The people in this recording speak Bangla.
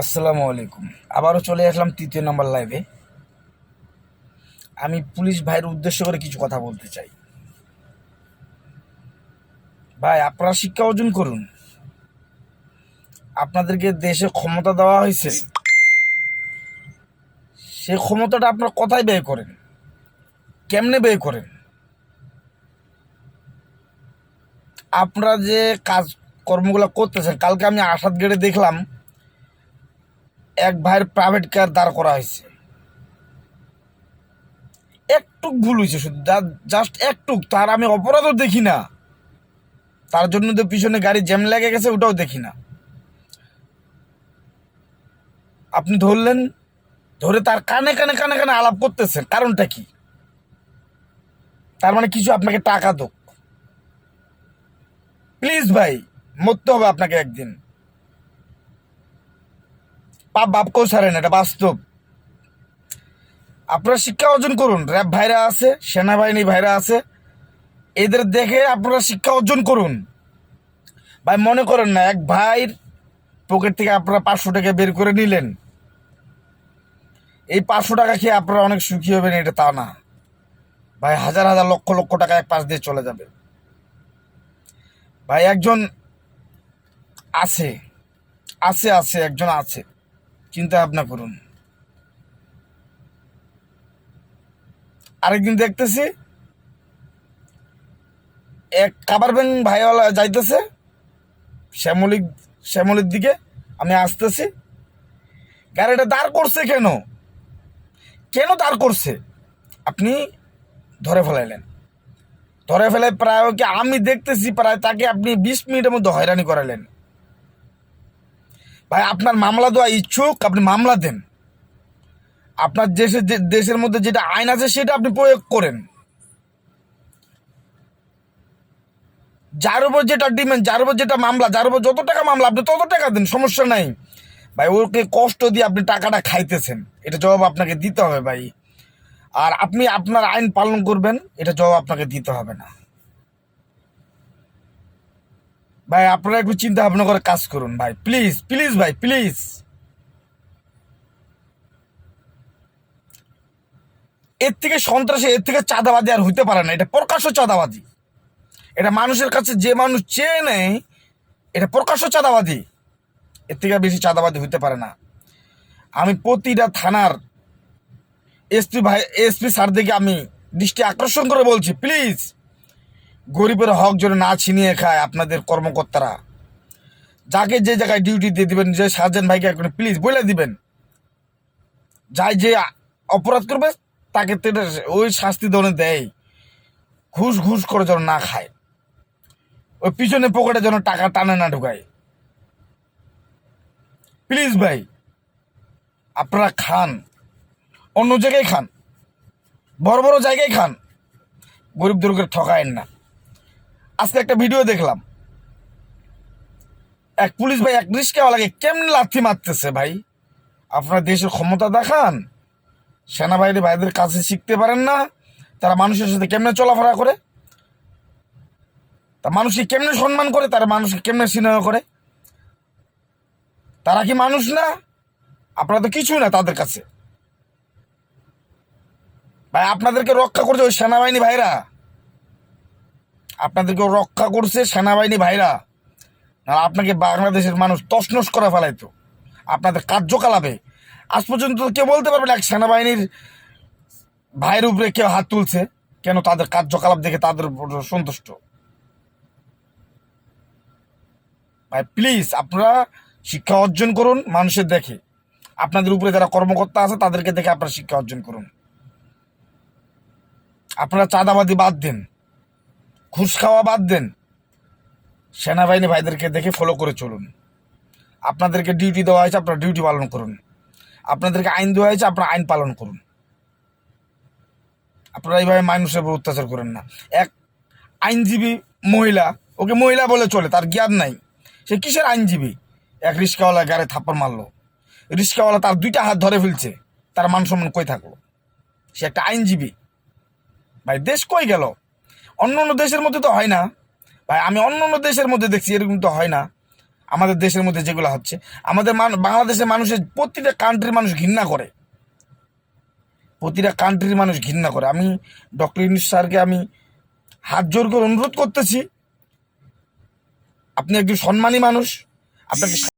আসসালামু আলাইকুম। আবারও চলে আসলাম তৃতীয় নম্বর লাইভে আমি পুলিশ ভাইয়ের উদ্দেশ্য করে কিছু কথা বলতে চাই। ভাই, আপনারা শিক্ষা অর্জন করুন। আপনাদেরকে দেশে ক্ষমতা দেওয়া হয়েছে। সেই ক্ষমতাটা আপনার কোথায় ব্যয় করেন? কেমনে ব্যয় করেন? আপনারা যে কাজ কর্মগুলো করতেছেন, কালকে আমি আসাদ গেড়ে দেখলাম এক ভাইয়ের প্রাইভেট কার দাঁড় করা হয়েছে। একটুক ভুল হয়েছে শুধু জাস্ট একটুক। তার আমি অপরাধও দেখি না। তার জন্য তো পিছনে গাড়ি জ্যাম লেগে গেছে, ওটাও দেখি না। আপনি ধরলেন, ধরে তার কানে কানে কানে কানে আলাপ করতেছেন, কারণটা কি? তার মানে কিছু আপনাকে টাকা দোক। প্লিজ ভাই, মরতে হবে আপনাকে একদিন। পাপ বাপকেও ছাড়েন এটা বাস্তব। আপনারা শিক্ষা অর্জন করুন র্যাব ভাইরা আছে, সেনাবাহিনী ভাইরা আছে, এদের দেখে আপনারা শিক্ষা অর্জন করুন। ভাই, মনে করেন না, এক ভাইয়ের পকেট থেকে আপনারা পাঁচশো টাকা বের করে নিলেন। এই পাঁচশো টাকা খেয়ে আপনারা অনেক সুখী হবেন, এটা তা না। ভাই, হাজার হাজার লক্ষ লক্ষ টাকা এক পাশ দিয়ে চলে যাবে। ভাই, একজন আছে আছে আছে, একজন আছে। চিন্তা ভাবনা করুন। আরেকদিন দেখতেছি, এক কাবার ব্যাং ভাইওয়ালা যাইতেছে শ্যামলিক শ্যামলির দিকে, আমি আসতেছি। গাড়িটা দাঁড় করছে কেন? কেন দাঁড় করছে? আপনি ধরে ফেলাইলেন। ধরে ফেলে প্রায় ওকে আমি দেখতেছি, প্রায় তাকে আপনি বিশ মিনিটের মধ্যে হয়রানি করালেন। ভাই, আপনার মামলা দেওয়া ইচ্ছুক, আপনি মামলা দেন। আপনার দেশের যে, দেশের মধ্যে যেটা আইন আছে সেটা আপনি প্রয়োগ করেন। যার উপর যেটা ডিমেন্ড, যার উপর যেটা মামলা, যার উপর যত টাকা মামলা, আপনি তত টাকা দেন, সমস্যা নাই। ভাই, ওকে কষ্ট দিয়ে আপনি টাকাটা খাইতেছেন। এটা জবাব আপনাকে দিতে হবে ভাই। আর আপনি আপনার আইন পালন করবেন, এটা জবাব আপনাকে দিতে হবে না। ভাই, আপনারা একটু চিন্তা ভাবনা করে কাজ করুন ভাই। প্লিজ প্লিজ ভাই প্লিজ এর থেকে সন্ত্রাসী, এর থেকে চাঁদাবাদী আর হইতে পারে না। এটা প্রকাশ্য চাঁদাবাদী। এটা মানুষের কাছে যে মানুষ চেয়ে নেয়, এটা প্রকাশ্য চাঁদাবাদী। এর থেকে বেশি চাঁদাবাদী হইতে পারে না। আমি প্রতিটা থানার এসপি ভাই, এসপি স্যার দিকে আমি দৃষ্টি আকর্ষণ করে বলছি প্লিজ গরিবের হক যেন না ছিনিয়ে খায় আপনাদের কর্মকর্তারা। যাকে যে জায়গায় ডিউটি দিয়ে দিবেন, যে সার্জেন্ট ভাইকে এখন প্লিজ বলে দিবেন। যাই যে অপরাধ করবে, তাকে ওই শাস্তি ধরনের দেয়। ঘুষ ঘুষ করে যেন না খায়। ওই পিছনে পকেটে যেন টাকা টানে না ঢুকায়। প্লিজ ভাই, আপনারা খান। অন্য জায়গায় খান। বড় বড় জায়গায় খান। গরিব দুর্গের ঠকায়েন না। আজকে একটা ভিডিও দেখলাম। এক পুলিশ ভাই, এক রিস্কাওয়ালাকে কেমন লাথি মারতেছে ভাই? আপনারা দেশের ক্ষমতা দেখান, সেনাবাহিনী ভাইদের কাছে শিখতে পারেন না, তারা মানুষের সাথে কেমনে চলাফেরা করে, তা মানুষকে কেমনে সম্মান করে, তারা মানুষকে কেমনে স্নেহ করে? তারা কি মানুষ না? আপনারা তো কিছুই না তাদের কাছে। ভাই, আপনাদেরকে রক্ষা করছে ওই সেনাবাহিনী ভাইরা। আপনাদেরকে রক্ষা করছে সেনাবাহিনী ভাইরা। না আপনাকে বাংলাদেশের মানুষ তসনস করে ফেলাইতো। আপনাদের কার্যকলাপে। আজ পর্যন্ত কেউ বলতে পারবে না, এক সেনাবাহিনীর ভাইয়ের উপরে কেউ হাত তুলছে, কেন তাদের কার্যকলাপ দেখে তাদের সন্তুষ্ট। ভাই প্লিজ আপনারা শিক্ষা অর্জন করুন, মানুষের দেখে। আপনাদের উপরে যারা কর্মকর্তা আছে, তাদেরকে দেখে আপনারা শিক্ষা অর্জন করুন। আপনারা চাঁদাবাদি বাদ দেন। ঘুষ খাওয়া বাদ দেন। সেনাবাহিনী ভাইদেরকে দেখে ফলো করে চলুন। আপনাদেরকে ডিউটি দেওয়া হয়েছে, আপনারা ডিউটি পালন করুন। আপনাদেরকে আইন দেওয়া হয়েছে, আপনারা আইন পালন করুন। আপনারা এইভাবে মানুষের উপর অত্যাচার করেন না। এক আইনজীবী মহিলা, ওকে মহিলা বলে চলে, তার জ্ঞান নাই। সে কিসের আইনজীবী? এক রিক্সাওয়ালা গাড়ি থাপ্পড় মারলো। রিক্সাওয়ালা তার দুইটা হাত ধরে ফেলছে, তার মান সম্মান কই থাকল? সে একটা আইনজীবী। ভাই, দেশ কই গেল? অন্য অন্য দেশের মধ্যে তো হয় না। ভাই, আমি অন্য অন্য দেশের মধ্যে দেখছি, এরকম তো হয় না। আমাদের দেশের মধ্যে যেগুলো হচ্ছে, আমাদের মান- বাংলাদেশের মানুষের প্রতিটা কান্ট্রির মানুষ ঘৃণা করে। প্রতিটা কান্ট্রির মানুষ ঘৃণা করে। আমি ডক্টর ইউনুস স্যারকে আমি হাত জোর করে অনুরোধ করতেছি, আপনি একজন সম্মানী মানুষ, আপনাকে